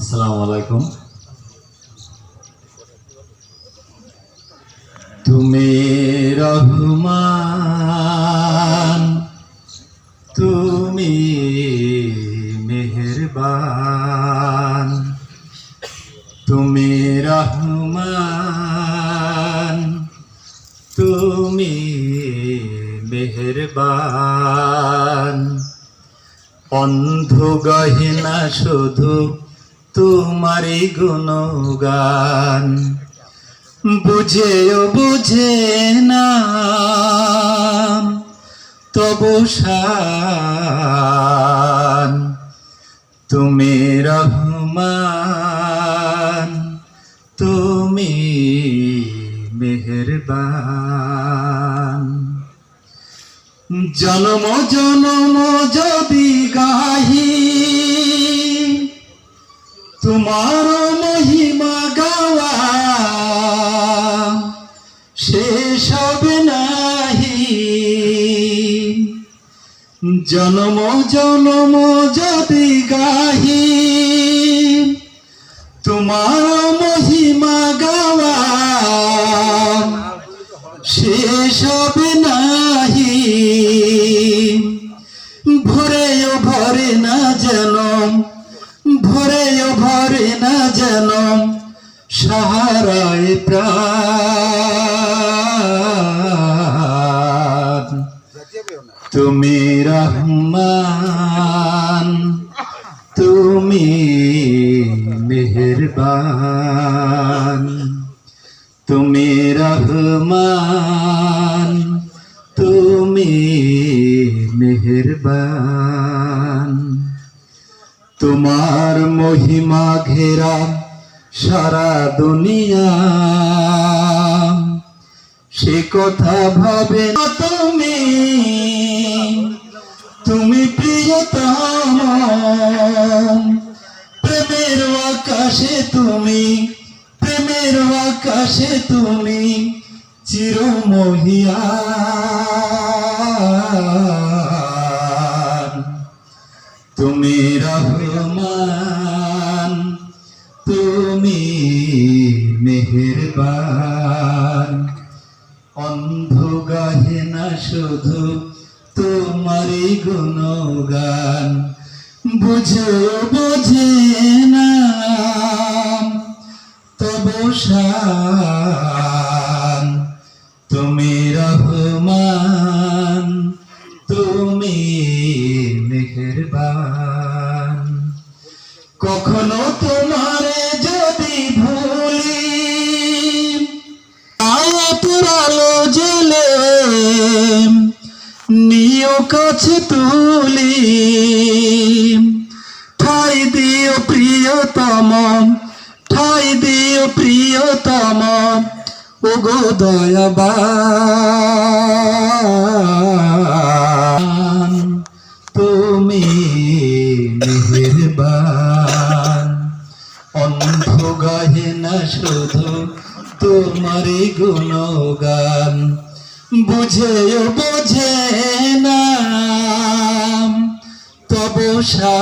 আসসালামু আলাইকুম। তুমি রহমান তুমি মেহেরবান তুমি রহমান তুমি মেহেরবান। অন্ধ গহিনা শুধু তোমারই গুণগান। বুঝেও বুঝে না তবু তুমি রহমান তুমি মেহেরবান। জনম জনম যদি গাহি হবে নাহি। জনম জনম যদি গাহি, তোমার মহিমা গাওয়া হবে নাহি। ভরেও ভরে না যেন, ভরেও ভরে না যেন সাহারায় প্রাণ। রহমান, তুমি মেহেরবান। তোমার মহিমা ঘেরা সারা দুনিয়া। সে কথা ভাবে তুমি তুমি প্রিয়তম। প্রেমের আকাশে তুমি আকাশে তুমি চিরমহিয়ান। তুমি রহমান, তুমি মেহেরবান। অন্ধ গাহে না শুধু তোমারই গুণগান। বুঝে, বোঝে না। তবু শান তুমি রহমান, তুমি মেহেরবান। কখনো তোমারে যদি ভুলি আলো জেলে নিও কাছে তুলি প্রিয়তম, ওগো তুমি মেহেরবান। অন্ধ গাহে না শুধু তোমারই গুণগান, বুঝেও বোঝে না, তবু সা